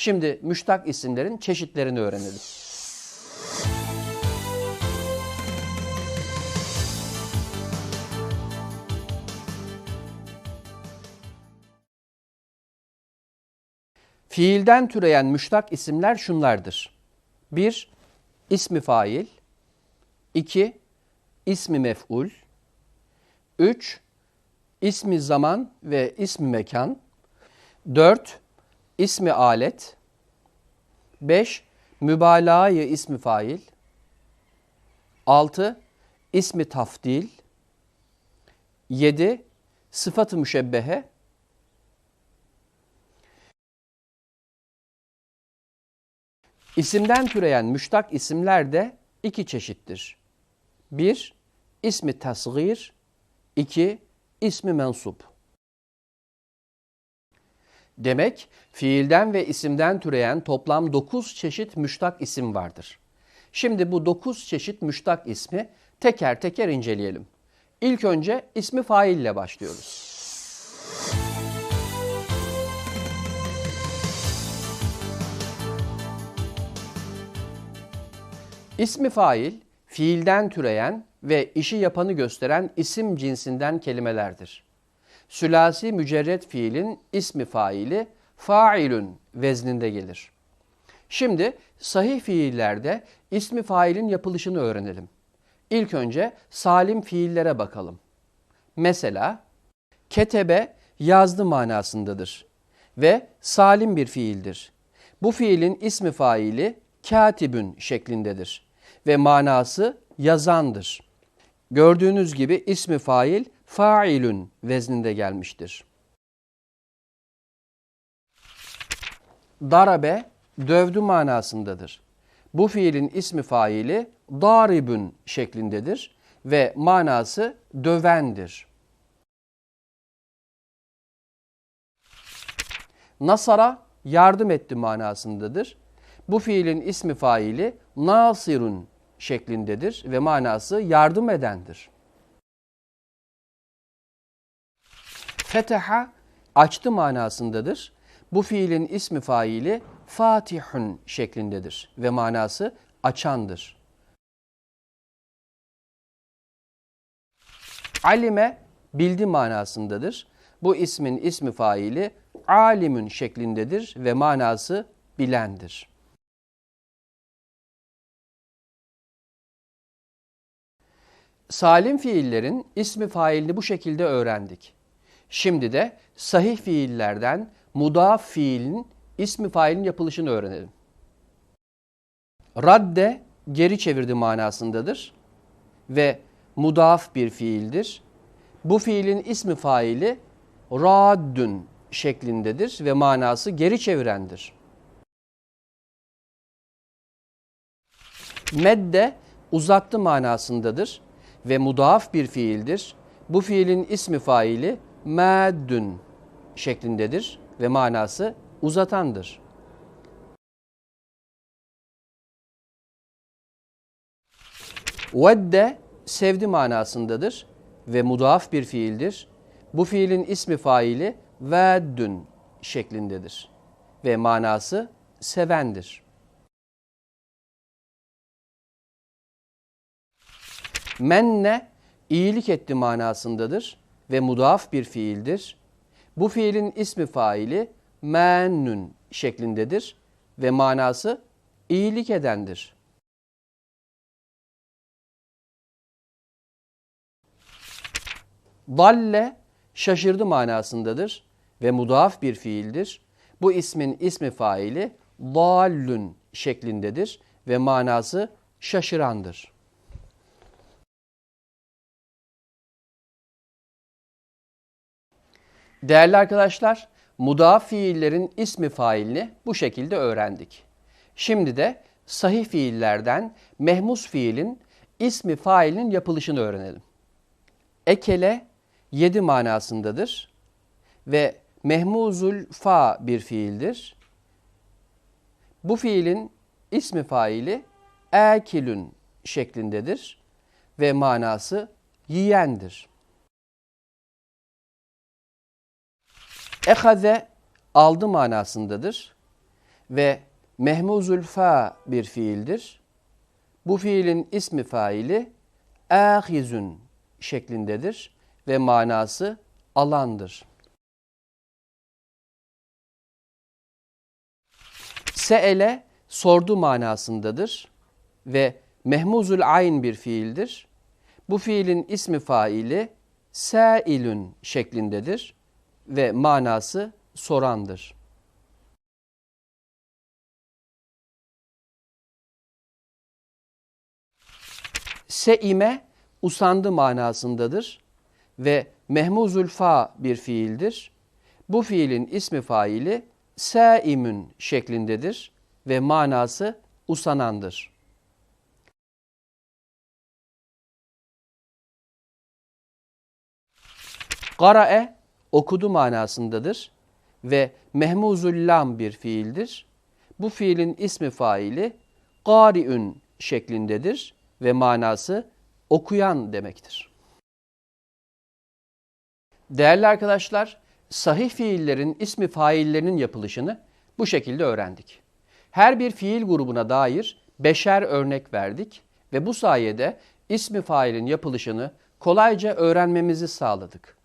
Şimdi müştak isimlerin çeşitlerini öğrenelim. Fiilden türeyen müştak isimler şunlardır. 1. İsmi fail 2. İsmi mef'ul 3. İsmi zaman ve ismi mekan 4. İsmi alet 5. Mübalağayı ismi fail 6. İsmi tafdil 7. Sıfatı müşebbehe İsimden türeyen müştak isimler de iki çeşittir. Bir, ismi tasgir, iki, ismi mensup. Demek fiilden ve isimden türeyen toplam 9 çeşit müştak isim vardır. Şimdi bu 9 çeşit müştak ismi teker teker inceleyelim. İlk önce ismi fail ile başlıyoruz. İsmi fail, fiilden türeyen ve işi yapanı gösteren isim cinsinden kelimelerdir. Sülasi mücerret fiilin ismi faili failün vezninde gelir. Şimdi sahih fiillerde ismi failin yapılışını öğrenelim. İlk önce salim fiillere bakalım. Mesela ketebe yazdı manasındadır ve salim bir fiildir. Bu fiilin ismi faili katibün şeklindedir ve manası yazandır. Gördüğünüz gibi ismi fail failün vezninde gelmiştir. Darabe dövdü manasındadır. Bu fiilin ismi faili daribün şeklindedir ve manası dövendir. Nasara yardım etti manasındadır. Bu fiilin ismi faili nasirun şeklindedir ve manası yardım edendir. Feteha açtı manasındadır. Bu fiilin ismi faili fatihun şeklindedir ve manası açandır. Alime bildi manasındadır. Bu ismin ismi faili alimün şeklindedir ve manası bilendir. Salim fiillerin ismi failini bu şekilde öğrendik. Şimdi de sahih fiillerden mudaf fiilin ismi failin yapılışını öğrenelim. Radde geri çevirdi manasındadır ve mudaf bir fiildir. Bu fiilin ismi faili raddün şeklindedir ve manası geri çevirendir. Medde uzattı manasındadır ve mudaf bir fiildir. Bu fiilin ismi faili meddün şeklindedir ve manası uzatandır. Vedde sevdi manasındadır ve mudaf bir fiildir. Bu fiilin ismi faili veddün şeklindedir ve manası sevendir. Menne iyilik etti manasındadır ve mudaf bir fiildir. Bu fiilin ismi faili mennün şeklindedir ve manası iyilik edendir. Dalle şaşırdı manasındadır ve mudaf bir fiildir. Bu ismin ismi faili dallün şeklindedir ve manası şaşırandır. Değerli arkadaşlar, mudaf fiillerin ismi failini bu şekilde öğrendik. Şimdi de sahih fiillerden mehmus fiilin ismi failinin yapılışını öğrenelim. Ekele yedi manasındadır ve mehmuzul fa bir fiildir. Bu fiilin ismi faili ekilün şeklindedir ve manası yiyendir. Ehaze aldı manasındadır ve mehmuzul fa bir fiildir. Bu fiilin ismi faili ahizun şeklindedir ve manası alandır. Se'ele sordu manasındadır ve mehmuzul ayn bir fiildir. Bu fiilin ismi faili sa'ilun şeklindedir ve manası sorandır. Seime usandı manasındadır ve mehmuzul fa bir fiildir. Bu fiilin ismi faili saimün şeklindedir ve manası usanandır. Qara'e okudu manasındadır ve mehmuzul lam bir fiildir. Bu fiilin ismi faili qari'ün şeklindedir ve manası okuyan demektir. Değerli arkadaşlar, sahih fiillerin ismi faillerinin yapılışını bu şekilde öğrendik. Her bir fiil grubuna dair beşer örnek verdik ve bu sayede ismi failin yapılışını kolayca öğrenmemizi sağladık.